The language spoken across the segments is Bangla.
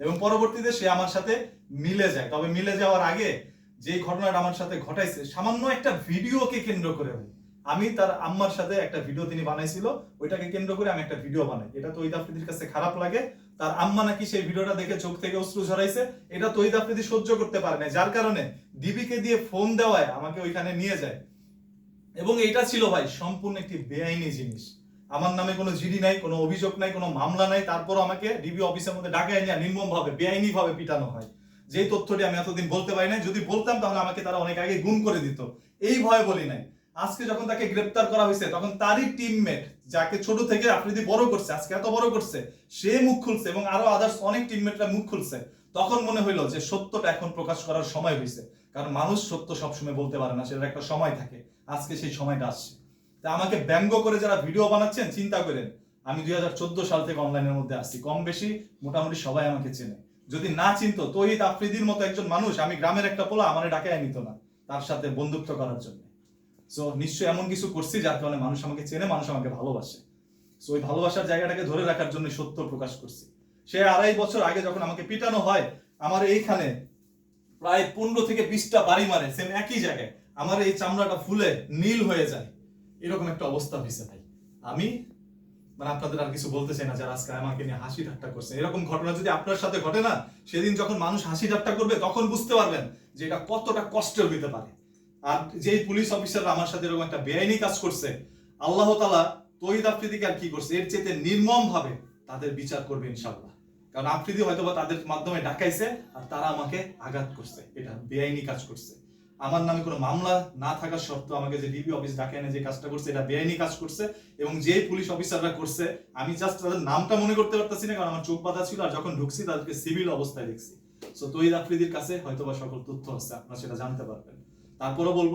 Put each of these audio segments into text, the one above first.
এবং পরবর্তীতে সে আমার সাথে মিলে যায়। তবে মিলে যাওয়ার আগে যে ঘটনাটা আমার সাথে ঘটাইছে, সামান্য একটা ভিডিওকে কেন্দ্র করে আমি তার আম্মার সাথে একটা ভিডিও তিনি বানাইছিল, ওইটাকে কেন্দ্র করে আমি একটা ভিডিও বানাই। এটা তৈদ আফ্রিদির কাছে খারাপ লাগে। তার আম্মা নাকি সেই ভিডিওটা দেখে চোখ থেকে অশ্রু ঝরাইছে। এটা তৈদ আফ্রিদি সহ্য করতে পারে না যার কারণে দিবিকে দিয়ে ফোন দেওয়ায় আমাকে ওইখানে নিয়ে যায়। এবং এটা ছিল ভাই সম্পূর্ণ একটি বেআইনি জিনিস। আমার নামে কোনো জিডি নাই, কোনো অভিযোগ নাই, কোনো মামলা নাই। তারপর আমাকে ডিবি অফিসের মধ্যে ডাকায় নিয়ে নির্মম ভাবে বেআইনি ভাবে পিটানো হয়। যে তথ্যটি আমি এতদিন বলতে পারি নাই, যদি বলতাম তাহলে আমাকে তারা অনেক আগে গুম করে দিত। এই ভয় বলি নাই। আজকে যখন তাকে গ্রেপ্তার করা হয়েছে, তখন তারই টিমমেট যাকে ছোট থেকে আফ্রিদি বড় করছে, আজকে এত বড় করছে, সে মুখ খুলছে এবং আরও আদার্স অনেক টিমমেটরা মুখ খুলছে। তখন মনে হইল যে সত্যটা এখন প্রকাশ করার সময় হয়েছে কারণ মানুষ সত্য সবসময় বলতে পারে না, সেটার একটা সময় থাকে। আজকে সেই সময়টা আসছে। তা আমাকে ব্যঙ্গ করে যারা ভিডিও বানাচ্ছেন, চিন্তা করেন। আমি দুই হাজার চোদ্দ সাল থেকে অনলাইনের মধ্যে আসছি। কম বেশি মোটামুটি সবাই আমাকে চেনে। যদি না চিনতো, তহিদ আফ্রিদির মতো একজন মানুষ, আমি গ্রামের একটা পোলা, আমার ডাকায় নিত না, তার সাথে বন্ধুত্ব করার জন্য। সো নিশ্চয়ই এমন কিছু করছি যার কারণে মানুষ আমাকে চেনে, মানুষ আমাকে ভালোবাসে। সো ওই ভালোবাসার জায়গাটাকে ধরে রাখার জন্য সত্য প্রকাশ করছি। সে আড়াই বছর আগে যখন আমাকে পিটানো হয়, আমার এইখানে প্রায় পনেরো থেকে বিশটা বাড়ি মারে সেম একই জায়গায়। আমার এই চামড়াটা ফুলে নীল হয়ে যায়। এরকম একটা অবস্থা হয়েছে ভাই। আমি মানে আপনাদের আর কিছু বলতে চাই না, যারা আজকে আমাকে নিয়ে হাসি ঠাট্টা করছে এরকম ঘটনা যদি আপনার সাথে ঘটে না, সেদিন যখন মানুষ হাসি ঠাট্টা করবে, তখন বুঝতে পারবেন যে এটা কতটা কষ্টের হইতে পারে। আর যেই পুলিশ অফিসাররা আমার সাথে এরকম একটা বেআইনি কাজ করছে, আল্লাহ তালা তহিদ আফ্রিদিকে আর কি করছে, এর চেয়ে নির্মম ভাবে তাদের বিচার করবে ইনশাল্লাহ কারণ আফ্রিদি হয়তো তাদের মাধ্যমে ডাকাইছে, আর তারা আমাকে আঘাত করছে, এটা বেআইনি কাজ করছে। আমার নামে কোনো মামলা না থাকা সত্ত্বেও আমাকে যে ডিবি অফিস ডাকে এনে যে কাজটা করছে, এটা বেআইনি কাজ করছে এবং যে পুলিশ অফিসাররা করছে, আমি জাস্ট তাদের নামটা মনে করতে পারতেছি না, কারণ আমার চোখ বাঁধা ছিল আর যখন ঢুকছি তাদেরকে সিভিল অবস্থায় দেখছি। সো তহিদ আফ্রিদির কাছে হয়তো বা সকল তথ্য হচ্ছে আপনারা সেটা জানতে পারবেন। তারপরও বলব,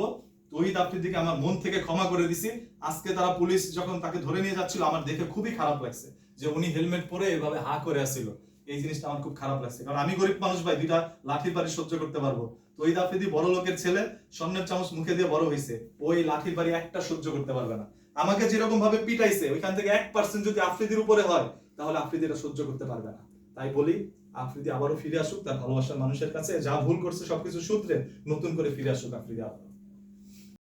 তহিদ আফ্রিদিকে আমার মন থেকে ক্ষমা করে দিছি। আজকে তারা পুলিশ যখন তাকে ধরে নিয়ে যাচ্ছিল, আমার দেখে খুবই খারাপ লাগছে যে উনি হেলমেট পরে এভাবে হা করে আসছিল। এই জিনিসটা আমার খুব খারাপ লাগছে। কারণ আমি গরিব মানুষ ভাই, দুইটা লাঠির বাড়ি সহ্য করতে পারব। তহিদ আফ্রিদি বড় লোকের ছেলে স্বর্ণের চামচ মুখে দিয়ে বড় হয়েছে ওই লাঠির বাড়ি একটা সহ্য করতে পারবে না। আমাকে যেরকম ভাবে পিটাইছে, ওইখান থেকে এক পার্সেন্ট যদি আফ্রিদির উপরে হয়, তাহলে আফ্রিদি এটা সহ্য করতে পারবে না। তাই বলি, আফ্রিদি আবারও ফিরে আসুক, তার ভালোবাসার মানুষের কাছে যা ভুল করছে সবকিছু সূত্রে নতুন করে ফিরে আসুক আফ্রিদি আবার